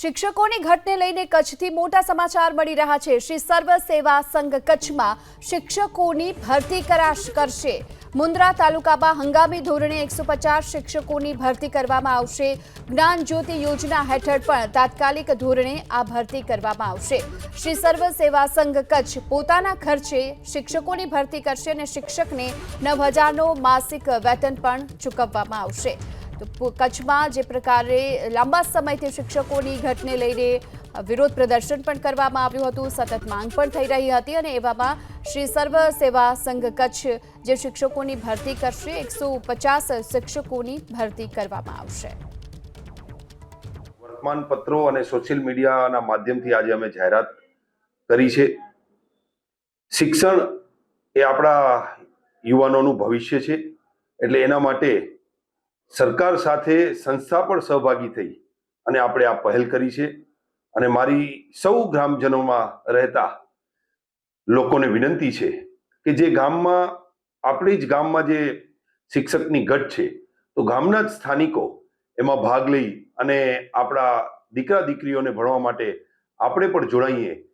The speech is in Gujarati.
શિક્ષકોની ઘટને લઈને કચ્છથી મોટા સમાચાર મળી રહ્યા છે. શ્રી સર્વ સેવા સંઘ કચ્છમાં શિક્ષકોની ભરતી કરાશ કરશે. મુન્દ્રા તાલુકામાં હંગામી ધોરણે એકસો પચાસ શિક્ષકોની ભરતી કરવામાં આવશે. જ્ઞાન જ્યોતિ યોજના હેઠળ પણ તાત્કાલિક ધોરણે આ ભરતી કરવામાં આવશે. શ્રી સર્વ સેવા સંઘ કચ્છ પોતાના ખર્ચે શિક્ષકોની ભરતી કરશે અને શિક્ષકને નવ હજારનો માસિક વેતન પણ ચૂકવવામાં આવશે. તો કચ્છમાં જે પ્રકારે લાંબા સમયથી શિક્ષકોની ઘટને લઈને વિરોધ પ્રદર્શન પણ કરવામાં આવ્યું હતું. સતત માંગ પણ થઈ રહી હતી અને એવામાં શ્રી સર્વ સેવા સંઘ કચ્છ જે શિક્ષકોની ભરતી કરશે, એકસો પચાસ શિક્ષકોની ભરતી કરવામાં આવશે. વર્તમાન પત્રો અને સોશિયલ મીડિયાના માધ્યમથી આજે અમે જાહેરાત કરી છે. શિક્ષણ એ આપણા યુવાનોનું ભવિષ્ય છે. એટલે એના માટે સરકાર સાથે સંસ્થા પણ સહભાગી થઈ અને આપણે આ પહેલ કરી છે અને મારી સૌ ગ્રામજનોમાં રહેતા લોકોને વિનંતી છે કે જે ગામમાં, આપણી જ ગામમાં જે શિક્ષકની ઘટ છે, તો ગામના જ સ્થાનિકો એમાં ભાગ લઈ અને આપણા દીકરા દીકરીઓને ભણવા માટે આપણે પણ જોડાઈએ